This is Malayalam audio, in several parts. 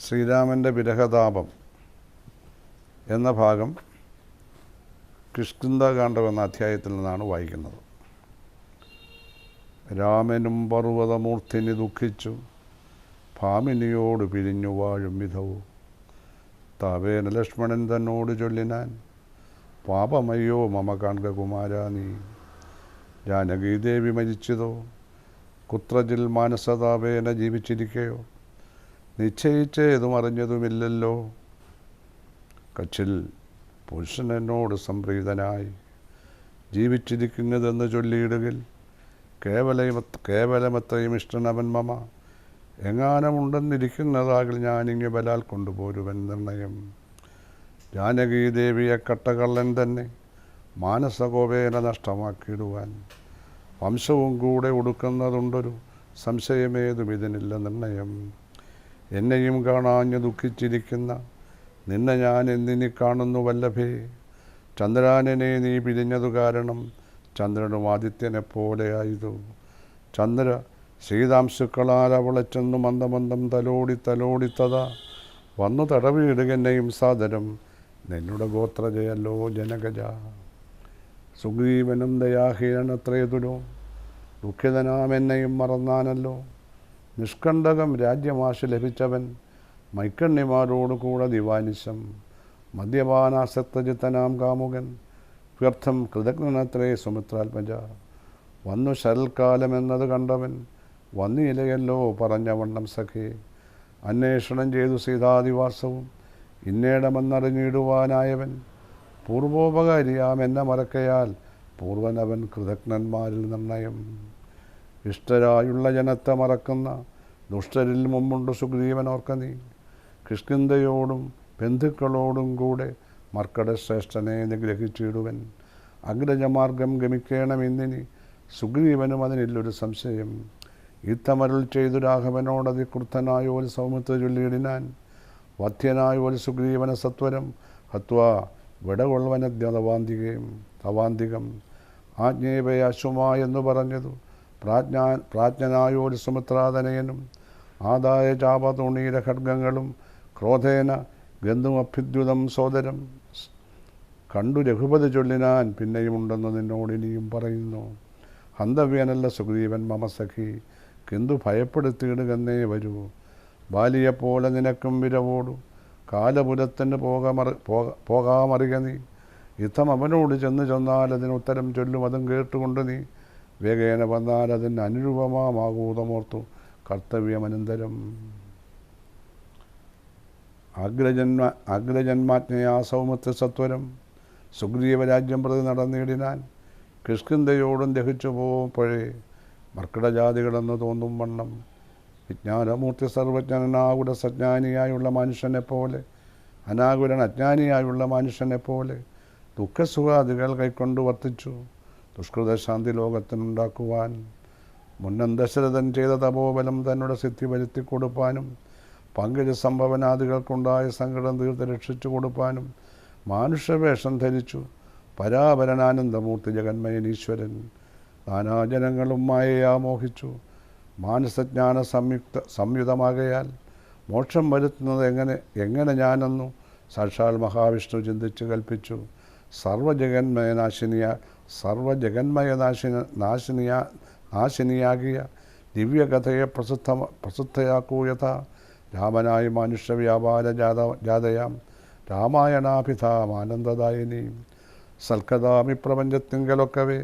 ശ്രീരാമന്റെ വിരഹതാപം എന്ന ഭാഗം കിഷ്കിന്ദകാന്ഡം എന്ന അധ്യായത്തിൽ നിന്നാണ് വായിക്കുന്നത്. രാമനും പർവതമൂർത്തിനി ദുഃഖിച്ചു. ഭാമിനിയോട് പിരിഞ്ഞു വാഴും വിധവും. താവേന ലക്ഷ്മണൻ തന്നോട് ചൊല്ലിനാൻ. പാപമയ്യോ മമ കാൺക നീ ജാനകീദേവി മരിച്ചതോ? കുത്രജിൽ മാനസതാപേന ജീവിച്ചിരിക്കയോ? നിശ്ചയിച്ചേതും അറിഞ്ഞതുമില്ലല്ലോ. കച്ചിൽ പുരുഷൻ എന്നോട് സംപ്രീതനായി ജീവിച്ചിരിക്കുന്നതെന്ന് ചൊല്ലിയിടുകിൽ കേവലം കേവലമത്രയും ഇഷ്ടനവൻ മമ. എങ്ങാനമുണ്ടെന്നിരിക്കുന്നതാകിൽ ഞാനിങ്ങ് ബലാൽ കൊണ്ടുപോരുവൻ നിർണയം. ജാനകീദേവിയെ കട്ടകള്ളൻ തന്നെ മാനസകോപേന നഷ്ടമാക്കിയിടുവാൻ. വംശവും കൂടെ ഉടുക്കുന്നതുണ്ടൊരു സംശയമേതും ഇതിനില്ല നിർണയം. എന്നെയും കാണാഞ്ഞു ദുഃഖിച്ചിരിക്കുന്ന നിന്നെ ഞാൻ എന്തിനി കാണുന്നു വല്ലഭേ? ചന്ദ്രാനനെ നീ പിരിഞ്ഞതു കാരണം ചന്ദ്രനും ആദിത്യനെ പോലെയായതു ചന്ദ്ര ശീതാംശുക്കളാൽ അവളെ ചെന്നു മന്ദമന്ദം തലോടി തലോടിത്തതാ വന്നു തടവിയിടുകന്നെയും സാദരം. നിന്നുടെ ഗോത്രജയല്ലോ ജനകജ. സുഗ്രീവനും ദയാഹീനത്രേതുരോ ദുഃഖിതനാം എന്നെയും മറന്നാനല്ലോ. നിഷ്കണ്ടകം രാജ്യമാശ ലഭിച്ചവൻ മൈക്കണ്ണിമാരോട് കൂടെ ദിവാനിശം. മദ്യപാനാസക്തജിത്തനാം കാമുകൻ. വ്യർത്ഥം കൃതജ്ഞനത്രേ സുമിത്രാത്മജ. വന്നു ശരൽക്കാലമെന്നത് കണ്ടവൻ വന്നിയിലയല്ലോ പറഞ്ഞവണ്ണം സഖേ. അന്വേഷണം ചെയ്തു സീതാദിവാസവും ഇന്നേടമെന്നറിഞ്ഞിടുവാനായവൻ. പൂർവോപകാരിയാം എന്നെ മറക്കയാൽ പൂർവനവൻ കൃതജ്ഞന്മാരിൽ നിർണയം. ഇഷ്ടരായുള്ള ജനത്തെ മറക്കുന്ന ദുഷ്ടരിൽ മുമ്പുണ്ട് സുഗ്രീവൻ ഓർക്ക നീ. കൃഷ്ണന്തയോടും ബന്ധുക്കളോടും കൂടെ മർക്കട ശ്രേഷ്ഠനെ നിഗ്രഹിച്ചിടുവൻ. അഗ്രജമാർഗം ഗമിക്കണമെന്നിനി സുഗ്രീവനും അതിനില്ലൊരു സംശയം. ഇത്തമരുൾ ചെയ്തു രാഘവനോട് അതിക്രുദ്ധനായ ഒരു സൗമിത്ര ചൊല്ലിയിടിനാൻ. വധ്യനായ ഒരു സുഗ്രീവന സത്വരം ഹത്വ വിടകൊള്ളുവനദ്യതവാന്തികയും തവാന്തികം. ആജ്ഞേപയാശുമാ എന്ന് പറഞ്ഞതു. പ്രാജ്ഞാ പ്രാജ്ഞനായ ഒരു സുമിത്രാതനയനും ആദായ ചാപതുണീര ഖഡ്ഗങ്ങളും ക്രോധേന ഗന്ധുമഭ്യുദ്യുതം സോദരം. കണ്ടു രഘുപതി ചൊല്ലിനാൻ പിന്നെയുമുണ്ടെന്ന് നിന്നോട് ഇനിയും പറയുന്നു. ഹന്തവ്യനല്ല സുഗ്രീവൻ മമസഖി കിന്തു ഭയപ്പെടുത്തിയിടുകന്നേ വരൂ. ബാലിയെപ്പോലെ നിനക്കും വിരവോടു കാലപുരത്തിന് പോകമറി പോക പോകാമറിക നീ. യുദ്ധം അവനോട് ചെന്ന് ചെന്നാൽ അതിന് ഉത്തരം ചൊല്ലും അതും കേട്ടുകൊണ്ട് നീ. വേഗേന വന്നാൽ അതിന് അനുരൂപമാകൂതമോർത്തു കർത്തവ്യമനന്തരം. അഗ്രജന്മ അഗ്രജന്മാജ്ഞയാ സൗമത്യ സത്വരം. സുഗ്രീവരാജ്യം പ്രതി നടന്നിടിനാൻ കിഷ്കിന്ധയോടും ദഹിച്ചു പോകുമ്പോഴേ മർക്കിടജാതികളെന്ന് തോന്നും വണ്ണം. വിജ്ഞാനമൂർത്തി സർവജ്ഞനാകുട സജ്ഞാനിയായുള്ള മനുഷ്യനെപ്പോലെ പോലെ അനാകുലൻ അജ്ഞാനിയായുള്ള മനുഷ്യനെപ്പോലെ ദുഃഖസുഖാദികൾ കൈക്കൊണ്ട് വർത്തിച്ചു. ദുഷ്കൃതശാന്തി ലോകത്തിനുണ്ടാക്കുവാൻ മുന്നം ദശരഥൻ ചെയ്ത തപോബലം തന്നോട് സിദ്ധി വരുത്തി കൊടുപ്പാനും പങ്കജ സംഭവനാദികൾക്കുണ്ടായ സങ്കടം തീർത്ത് രക്ഷിച്ചു കൊടുപ്പാനും മാനുഷവേഷം ധരിച്ചു പരാപരനാനന്ദമൂർത്തി ജഗന്മയനീശ്വരൻ നാനാജനങ്ങളും മായയാ മോഹിച്ചു മാനസജ്ഞാന സംയുക്ത സംയുതമാകയാൽ മോക്ഷം വരുത്തുന്നത് എങ്ങനെ എങ്ങനെ ഞാനെന്നു സാക്ഷാൽ മഹാവിഷ്ണു ചിന്തിച്ച് കൽപ്പിച്ചു. സർവജഗന്മയനാശിനിയ സർവജഗന്മയനാശിന നാശിനിയ നാശിനിയാകിയ ദിവ്യകഥയെ പ്രസിദ്ധ പ്രസിദ്ധയാക്കൂ യഥ രാമനായ മനുഷ്യ വ്യാപാര ജാത ജാതയാം. രാമായണാഭിധാം ആനന്ദദായിനിയും സൽക്കഥാമി പ്രപഞ്ചത്തിങ്കലൊക്കവേ.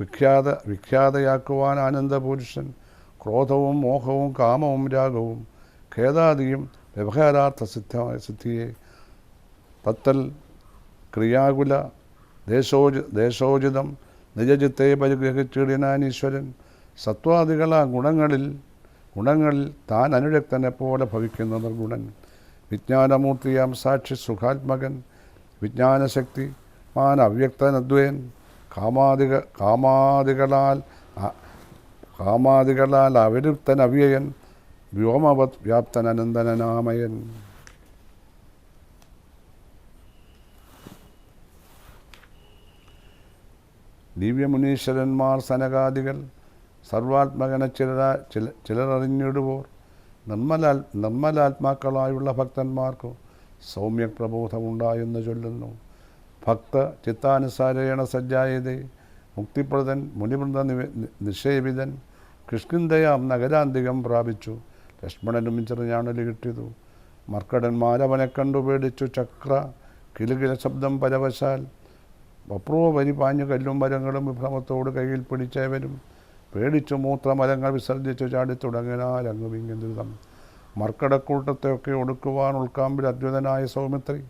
വിഖ്യാത വിഖ്യാതയാക്കുവാൻ ആനന്ദപുരുഷൻ. ക്രോധവും മോഹവും കാമവും രാഗവും ഖേദാദിയും വ്യവഹാരാർത്ഥ സിദ്ധമായ സിദ്ധിയെ. തത്തൽ ക്രിയാകുല ദേശോജി ദേശോചിതം നിജജിത്തെ പരിഗ്രഹിച്ചിടിനാൻ സത്വാദികളാ ഗുണങ്ങളിൽ ഗുണങ്ങളിൽ താൻ അനുരക്തനെ പോലെ ഭവിക്കുന്ന നിർഗുണൻ വിജ്ഞാനമൂർത്തിയാം സാക്ഷി സുഖാത്മകൻ വിജ്ഞാനശക്തി മാൻ അവ്യക്തനദ്വയൻ. കാമാദിക കാമാദികളാൽ കാമാദികളാൽ അവരുക്തൻ അവ്യയൻ വ്യോമവത് വ്യാപ്തൻ ദിവ്യമുനീശ്വരന്മാർ സനകാദികൾ സർവാത്മകന ചിലരാ ചില ചിലരറിഞ്ഞിടുവോർ നിർമ്മലാ നിർമ്മലാത്മാക്കളായുള്ള ഭക്തന്മാർക്ക് സൗമ്യപ്രബോധമുണ്ടായെന്ന് ചൊല്ലുന്നു. ഭക്ത ചിത്താനുസാരേണ സജ്ജായതേ മുക്തിപ്രദൻ മുനിവൃന്ദ നിഷേവിതൻ കിഷ്കിന്ധയാം നഗരാന്തികം പ്രാപിച്ചു ലക്ഷ്മണനും ചെറുഞാണലി കിട്ടിയതു മർക്കടന്മാരവനെ കണ്ടു പേടിച്ചു ചക്ര കിലുകില ശബ്ദം പരവശാൽ വപ്രോ വരി പാഞ്ഞു കല്ലും മരങ്ങളും വിഭ്രമത്തോട് കയ്യിൽ പിടിച്ചവരും പേടിച്ചു മൂത്രമരങ്ങൾ വിസർജിച്ചു ചാടിത്തുടങ്ങിനാൽ അങ്ങും അങ്ങ് ദുരിതം മർക്കടക്കൂട്ടത്തെയൊക്കെ ഒടുക്കുവാൻ ഉൾക്കാമ്പിൽ അദ്വിതനായ സൗമിത്രി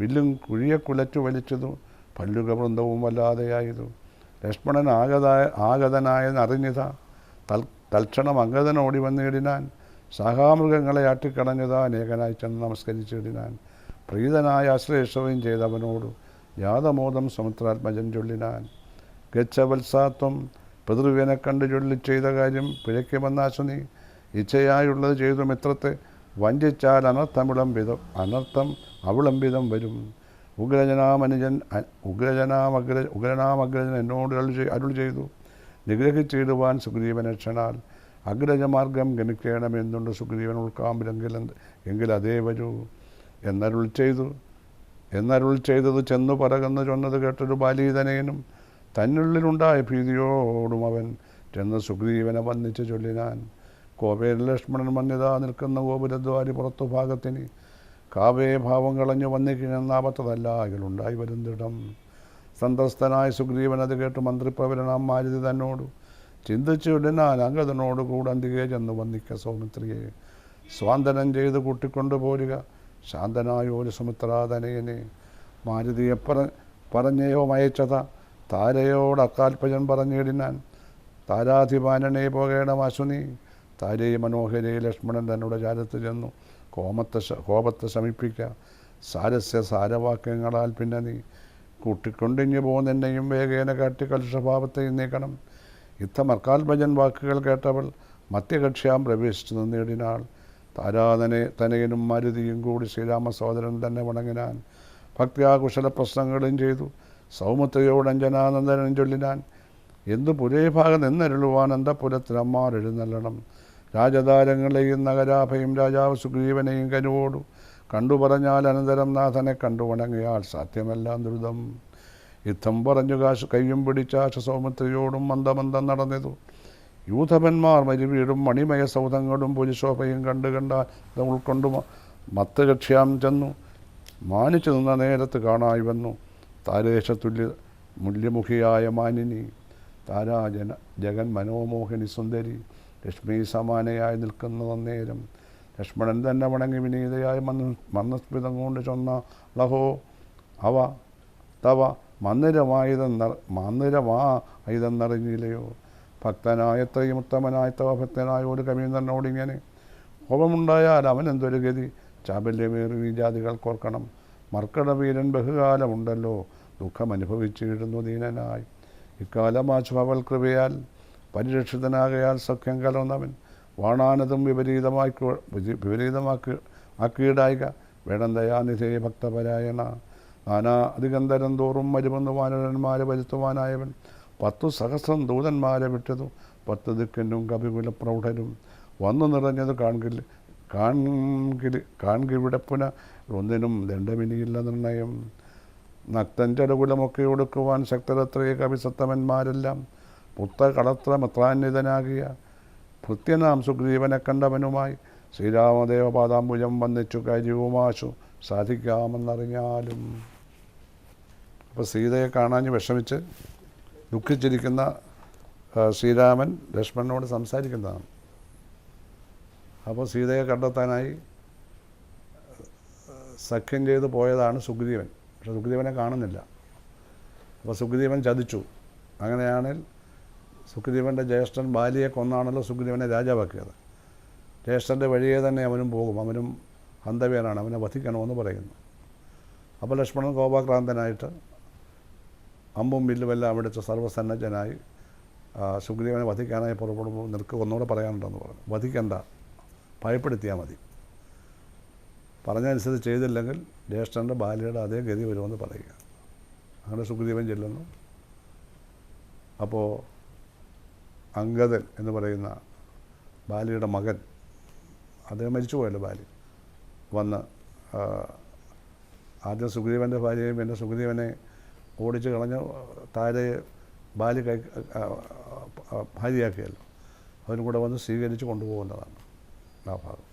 വില്ലും കുഴിയെ കുലച്ചു വലിച്ചതു പല്ലുക വൃന്ദവും വല്ലാതെയായതു. ലക്ഷ്മണൻ ആഗതായ ആഗതനായെന്നറിഞ്ഞിത തൽ തൽക്ഷണം അംഗതനോടി വന്നിടിനാൻ സഹാമൃഗങ്ങളെ ആട്ടിക്കടഞ്ഞതാ അനേകനായി ചെന്ന് നമസ്കരിച്ചിടിനാൻ. പ്രീതനായ ആശ്ലേഷവും ചെയ്തവനോട് യാതമോദം സമുദ്രാത്മജൻ ചൊല്ലിനാൻ. ഗച്ഛവത്സാത്വം പിതൃവിനെ കണ്ട് ചൊല്ലി ചെയ്ത കാര്യം പിഴയ്ക്ക് വന്നാശുനി ഇച്ഛയായുള്ളത് ചെയ്തു മിത്രത്തെ വഞ്ചിച്ചാൽ അനർത്ഥമിളം വിധം അനർത്ഥം അവിളംബിതം വരും. ഉഗ്രജനാമനുജൻ ഉഗ്രജനാമഗ്ര ഉഗ്രനാമഗ്രജൻ എന്നോട് അരുൾ ചെയ്തു. നിഗ്രഹിച്ചിടുവാൻ സുഗ്രീവനെ ക്ഷണാൽ. അഗ്രജമാർഗം ഗമിക്കണമെന്നുണ്ട് സുഗ്രീവൻ ഉൾക്കാമ്പിലെങ്കിൽ എങ്കിൽ അതേ വരൂ എന്നരുൾ ചെയ്തു. എന്നരുൾ ചെയ്തത് ചെന്നു പറകന്ന് ചൊന്നത് കേട്ടൊരു ബാലീതനയനും തന്നുള്ളിലുണ്ടായ ഭീതിയോടും അവൻ ചെന്ന് സുഗ്രീവനെ വന്നിച്ച് ചൊല്ലിനാൻ. കോപേര ലക്ഷ്മണൻ മന്യതാ നിൽക്കുന്ന ഗോപുരദ്വാരി പുറത്തു ഭാഗത്തിന് കാവേ ഭാവം കളഞ്ഞു വന്നിക്കിണെന്നാപത്തതല്ല അതിലുണ്ടായി വരുന്നിടം. സന്തസ്തനായ സുഗ്രീവൻ അത് കേട്ട് മന്ത്രിപ്രവരണം മാരുതി തന്നോട് ചിന്തിച്ചു ഉടനാൻ അംഗതനോട് കൂടെ ചെന്ന് വന്നിക്ക സൗമിത്രിയെ. സ്വാന്തനം ചെയ്ത് കൂട്ടിക്കൊണ്ടു പോരുക സുമിത്രാധനയനെ. ഒരു സുമിത്രാതനയനെ മാരുതിയെ പറ പറഞ്ഞയോ മയച്ചത. താരയോട് അക്കാൽപ്പജൻ പറഞ്ഞിടിനാൻ. താരാധിപാനനെ പോകേണം അശുനി താരേ മനോഹരേ ലക്ഷ്മണൻ തന്നോട് ചാരത്ത് ചെന്നു. കോമത്തെ കോപത്തെ ശമിപ്പിക്ക. സാരസ്യ സാരവാക്യങ്ങളാൽ പിന്നെ നീ. കൂട്ടിക്കൊണ്ടിഞ്ഞു പോകുന്നെന്നെയും വേഗേന കാട്ടി കലുഷഭാവത്തെയും നീക്കണം യുദ്ധമർക്കാൽഭജൻ വാക്കുകൾ കേട്ടവൾ മധ്യകക്ഷ്യാം പ്രവേശിച്ചു നിന്നിടിനാൾ. താരാതനെ തനയനും മരുതിയും കൂടി ശ്രീരാമ സഹോദരൻ തന്നെ വണങ്ങിനാൻ. ഭക്തിയാകുശല പ്രശ്നങ്ങളും ചെയ്തു. സൗമത്രയോട് അഞ്ജനാനന്ദനും ചൊല്ലിനാൻ. എന്തു പുരേ ഭാഗം നിന്നരുളുവാൻ അന്തപുരത്തിലമ്മാർ എഴുന്നള്ളണം. രാജതാരങ്ങളെയും നഗരാഭയും രാജാവ് സുഗ്രീവനെയും കനുവോടു കണ്ടു പറഞ്ഞാൽ അനന്തരം നാഥനെ കണ്ടു വണങ്ങിയാൽ സാധ്യമല്ല ദുരിതം. യുദ്ധം പറഞ്ഞു കാശ് കയ്യും പിടിച്ചാശ സൗമിത്രിയോടും മന്ദമന്ദം നടന്നതു. യൂഥപന്മാർ മരുവീടും മണിമയ സൗധങ്ങളും പുലിശോഭയും കണ്ടു കണ്ട ഉൾക്കൊണ്ടു മ- മത്ത് ചെന്നു. മാനിച്ചു നിന്ന നേരത്ത് കാണായി വന്നു. താരേശതുല്യ മുല്യമുഖിയായ മാനിനി. താരാജന ജഗൻ മനോമോഹിനി സുന്ദരി. ലക്ഷ്മി സമാനയായി നിൽക്കുന്ന നേരം ലക്ഷ്മണൻ തന്നെ വണങ്ങി വിനീതയായ മന്ന് മന്ദസ്മിതം കൊണ്ട് ചൊന്ന ലഹോ. അവ തവ മന്ദിരമായതെന്ന മന്ദിരമാ ഇതെന്നറിഞ്ഞില്ലയോ ഭക്തനായ എത്രയും ഉത്തമനായ തവ ഭക്തനായ ഒരു കവീന്ദ്രനോടിങ്ങനെ കോപമുണ്ടായാൽ അവൻ എന്തൊരു ഗതി? ചാബല്യമേറി ഈ ജാതികൾ കോർക്കണം മർക്കടവീരൻ ബഹുകാലമുണ്ടല്ലോ. ദുഃഖം അനുഭവിച്ചിടുന്നു ദീനനായി. ഇക്കാലം അവൾ കൃപയാൽ പരിരക്ഷിതനാകയാൽ സഖ്യം കലർന്നവൻ. വാണാനതും വിപരീതമാക്കി വിപരീതമാക്കി ആക്കിയിടായിക. വേണം ദയാനിധേ ഭക്തപരായണ. നാനാ അധികന്തരം തോറും മരുമന്ന് വാനരന്മാരെ വരുത്തുവാനായവൻ. പത്തു സഹസ്രം ദൂതന്മാരെ വിട്ടതു പത്ത് ദിക്കനും കവികുല പ്രൗഢരും വന്നു നിറഞ്ഞത് കാൺകിൽ കാൺകിൽ കാൺകിവിടപ്പുന ഒന്നിനും ദണ്ഡമിനിയില്ല നിർണയം. നക്തൻ ചടകുലമൊക്കെ ഒടുക്കുവാൻ ശക്തരത്രയ കവിസത്തമന്മാരെല്ലാം പുത്ത കളത്ര മിത്രാന്വിതനാകിയ ഭൃത്യനാം സുഗ്രീവനെ കണ്ടവനുമായി ശ്രീരാമദേവപാദാംബുജം വന്നിച്ചു കാര്യവുമാശു സാധിക്കാമെന്നറിഞ്ഞാലും. അപ്പോൾ സീതയെ കാണാഞ്ഞ് വിഷമിച്ച് ദുഃഖിച്ചിരിക്കുന്ന ശ്രീരാമൻ ലക്ഷ്മണനോട് സംസാരിക്കുന്നതാണ്. അപ്പോൾ സീതയെ കണ്ടെത്താനായി സഖ്യം ചെയ്ത് പോയതാണ് സുഗ്രീവൻ. പക്ഷെ സുഗ്രീവനെ കാണുന്നില്ല. അപ്പോൾ സുഗ്രീവൻ ചതിച്ചു. അങ്ങനെയാണെങ്കിൽ സുഗ്രീവന്റെ ജ്യേഷ്ഠൻ ബാലിയെ കൊന്നാണല്ലോ സുഗ്രീവനെ രാജാവാക്കിയത്. ജ്യേഷ്ഠന്റെ വഴിയെ തന്നെ അവനും പോകും. അവനും ഹന്തവ്യനാണ് അവനെ വധിക്കണമെന്ന് പറയുന്നു. അപ്പോൾ ലക്ഷ്മണൻ കോപാക്രാന്തനായിട്ട് അമ്പും വില്ലുമെല്ലാം അവിടുത്തെ സർവസന്നദ്ധനായി സുഗ്രീവനെ വധിക്കാനായി പുറപ്പെടുമ്പോൾ നിൽക്കുക ഒന്നുകൂടെ പറയാനുണ്ടെന്ന് പറഞ്ഞു. വധിക്കണ്ട. ഭയപ്പെടുത്തിയാൽ മതി. പറഞ്ഞനുസരിച്ച് ചെയ്തില്ലെങ്കിൽ ജ്യേഷ്ഠന്റെ ബാല്യയുടെ അതേ ഗതി വരുമെന്ന് പറയുക. അങ്ങനെ സുഗ്രീവൻ ചെല്ലുന്നു. അപ്പോൾ അങ്കദൻ എന്ന് പറയുന്ന ബാലിയുടെ മകൻ അദ്ദേഹം മരിച്ചുപോയല്ലോ ബാലി വന്ന് ആദ്യം സുഗ്രീവന്റെ ഭാര്യയും പിന്നെ സുഗ്രീവനെ ഓടിച്ച് കളഞ്ഞ് താരെ ബാലി കൈ ഭാര്യയാക്കിയല്ലോ അവനും കൂടെ വന്ന് സ്വീകരിച്ച് കൊണ്ടുപോകുന്നതാണ് ആ ഭാഗം